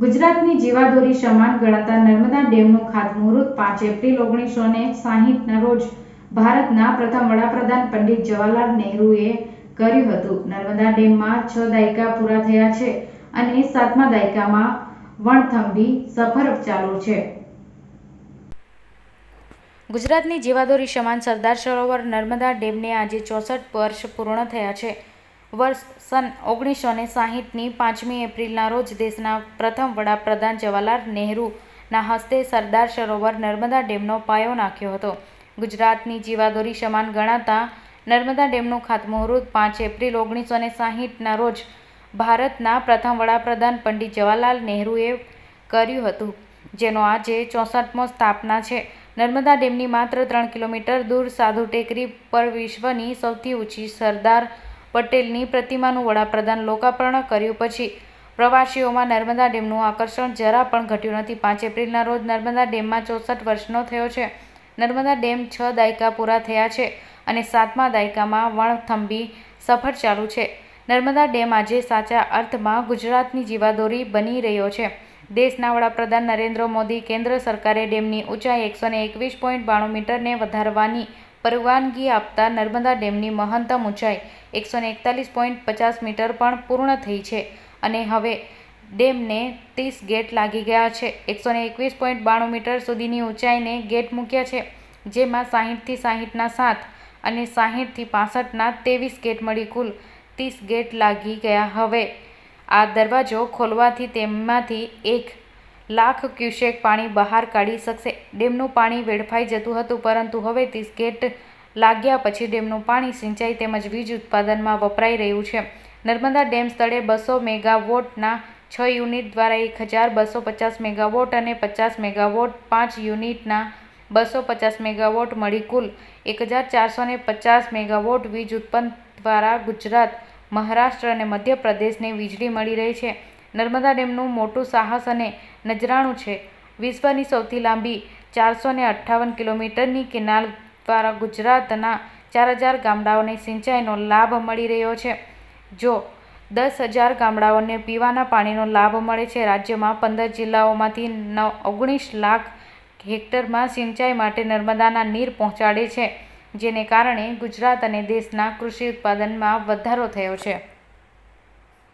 ગુજરાતની જીવાદોરી સમાન ગણાતા નર્મદા ડેમનું ખાતમુહૂર્ત પાંચ એપ્રિલ ઓગણીસો ને સાહીઠના રોજ ભારતના પ્રથમ વડાપ્રધાન પંડિત જવાહરલાલ નહેરુએ કર્યું હતું. નર્મદા ડેમમાં છ દાયકા પૂરા થયા છે અને સાતમા દાયકામાં વણથંભી સફર ચાલુ છે. ગુજરાતની જીવાદોરી સમાન સરદાર સરોવર નર્મદા ડેમને આજે ચોસઠ વર્ષ પૂર્ણ થયા છે. વર્ષ સન ઓગણીસો ને સાહીઠની પાંચમી એપ્રિલના રોજ દેશના પ્રથમ વડાપ્રધાન જવાહરલાલ નહેરુના હસ્તે સરદાર સરોવર નર્મદા ડેમનો પાયો નાખ્યો હતો. ગુજરાતની જીવાદોરી સમાન ગણાતા નર્મદા ડેમનું ખાતમુહૂર્ત પાંચ એપ્રિલ ઓગણીસો ને સાહીઠના રોજ ભારતના પ્રથમ વડાપ્રધાન પંડિત જવાહરલાલ નહેરુએ કર્યું હતું, જેનો આજે ચોસઠમો સ્થાપના છે. નર્મદા ડેમની માત્ર ત્રણ કિલોમીટર દૂર સાધુ ટેકરી પર વિશ્વની સૌથી ઊંચી સરદાર પટેલની પ્રતિમાનું વડાપ્રધાન લોકાર્પણ કર્યું પછી પ્રવાસીઓમાં નર્મદા ડેમનું આકર્ષણ જરા પણ ઘટ્યું નથી. પાંચ એપ્રિલના રોજ નર્મદા ડેમમાં ચોસઠ વર્ષનો થયો છે. નર્મદા ડેમ છ દાયકા પૂરા થયા છે અને સાતમા દાયકામાં વણથંભી સફર ચાલુ છે. નર્મદા ડેમ આજે સાચા અર્થમાં ગુજરાતની જીવાદોરી બની રહ્યો છે. દેશના વડાપ્રધાન નરેન્દ્ર મોદી કેન્દ્ર સરકારે ડેમની ઊંચાઈ એકસો એકવીસ પોઈન્ટ બાણું મીટરને વધારવાની પરવાનગી આપતા નર્મદા ડેમની મહત્તમ ઊંચાઈ એકસો એકતાલીસ પોઈન્ટ પચાસ મીટર પણ પૂર્ણ થઈ છે અને હવે ડેમને ત્રીસ ગેટ લાગી ગયા છે. એકસો એકવીસ પોઈન્ટ બાણું મીટર સુધીની ઊંચાઈને ગેટ મૂક્યા છે, જેમાં સાહીઠથી સાહીઠના સાત અને સાહીઠથી પાસઠના ત્રેવીસ ગેટ મળી કુલ ત્રીસ ગેટ લાગી ગયા. હવે આ દરવાજો ખોલવાથી તેમાંથી એક લાખ ક્યુસેક પાણી બહાર કાઢી શકશે. ડેમનું પાણી વેડફાઈ જતું હતું, પરંતુ હવે ત્રીસ ગેટ લાગ્યા પછી ડેમનું પાણી સિંચાઈ તેમજ વીજ ઉત્પાદનમાં વપરાઈ રહ્યું છે. નર્મદા ડેમ સ્થળે બસો મેગાવોટના છ યુનિટ દ્વારા એક હજાર બસો પચાસ મેગાવોટ અને પચાસ મેગાવોટ, પાંચ યુનિટના બસો પચાસ મેગાવોટ મળી કુલ એક હજાર ચારસો ને પચાસ મેગાવોટ વીજ ઉત્પન્ન દ્વારા ગુજરાત, મહારાષ્ટ્ર અને મધ્યપ્રદેશને વીજળી મળી રહી છે. નર્મદા ડેમનું મોટું સાહસ અને નજરાણું છે. વિશ્વની સૌથી લાંબી ચારસો ને અઠ્ઠાવન કિલોમીટરની કેનાલ દ્વારા ગુજરાતના ચાર હજાર ગામડાઓને સિંચાઈનો લાભ મળી રહ્યો છે. જો દસ હજાર ગામડાઓને પીવાના પાણીનો લાભ મળે છે, રાજ્યમાં પંદર જિલ્લાઓમાંથી નવ ઓગણીસ લાખ હેક્ટરમાં સિંચાઈ માટે નર્મદાના નીર પહોંચાડે છે, જેને કારણે ગુજરાત અને દેશના કૃષિ ઉત્પાદનમાં વધારો થયો છે.